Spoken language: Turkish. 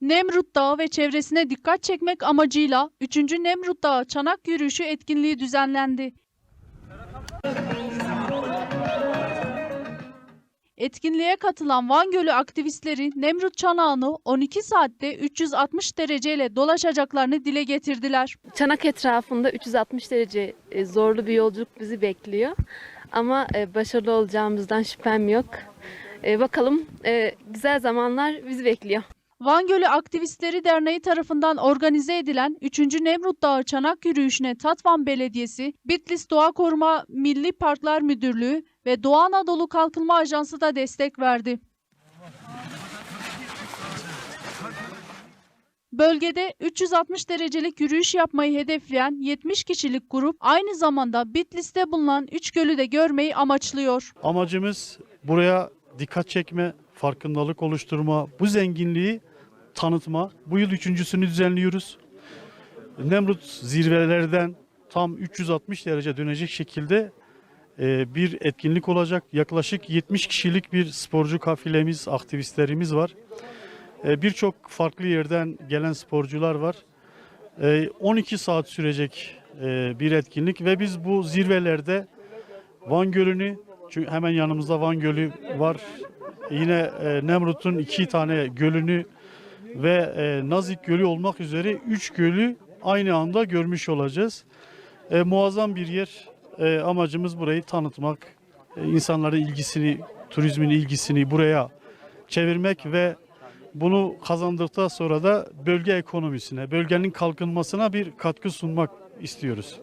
Nemrut Dağı ve çevresine dikkat çekmek amacıyla 3. Nemrut Dağı Çanak Yürüyüşü etkinliği düzenlendi. Etkinliğe katılan Van Gölü aktivistleri Nemrut Çanağı'nı 12 saatte 360 dereceyle dolaşacaklarını dile getirdiler. Çanak etrafında 360 derece e, zorlu bir yolculuk bizi bekliyor. Ama e, başarılı olacağımızdan şüphem yok. E, Bakalım güzel zamanlar bizi bekliyor. Van Gölü Aktivistleri Derneği tarafından organize edilen 3. Nemrut Dağı Çanak Yürüyüşü'ne Tatvan Belediyesi, Bitlis Doğa Koruma Milli Parklar Müdürlüğü ve Doğu Anadolu Kalkınma Ajansı da destek verdi. Bölgede 360 derecelik yürüyüş yapmayı hedefleyen 70 kişilik grup aynı zamanda Bitlis'te bulunan 3 gölü de görmeyi amaçlıyor. Amacımız buraya dikkat çekme, farkındalık oluşturma, bu zenginliği tanıtma. Bu yıl üçüncüsünü düzenliyoruz. Nemrut zirvelerden tam 360 derece dönecek şekilde e, bir etkinlik olacak. Yaklaşık 70 kişilik bir sporcu kafilemiz, aktivistlerimiz var. E, Birçok farklı yerden gelen sporcular var. E, 12 saat sürecek e, bir etkinlik ve biz bu zirvelerde Van Gölü'nü çünkü hemen yanımızda Van Gölü var. Yine e, Nemrut'un iki tane gölünü ve e, Nazik Gölü olmak üzere 3 gölü aynı anda görmüş olacağız. E, muazzam bir yer. E, amacımız burayı tanıtmak, e, insanların ilgisini, turizmin ilgisini buraya çevirmek ve bunu kazandıktan sonra da bölge ekonomisine, bölgenin kalkınmasına bir katkı sunmak istiyoruz.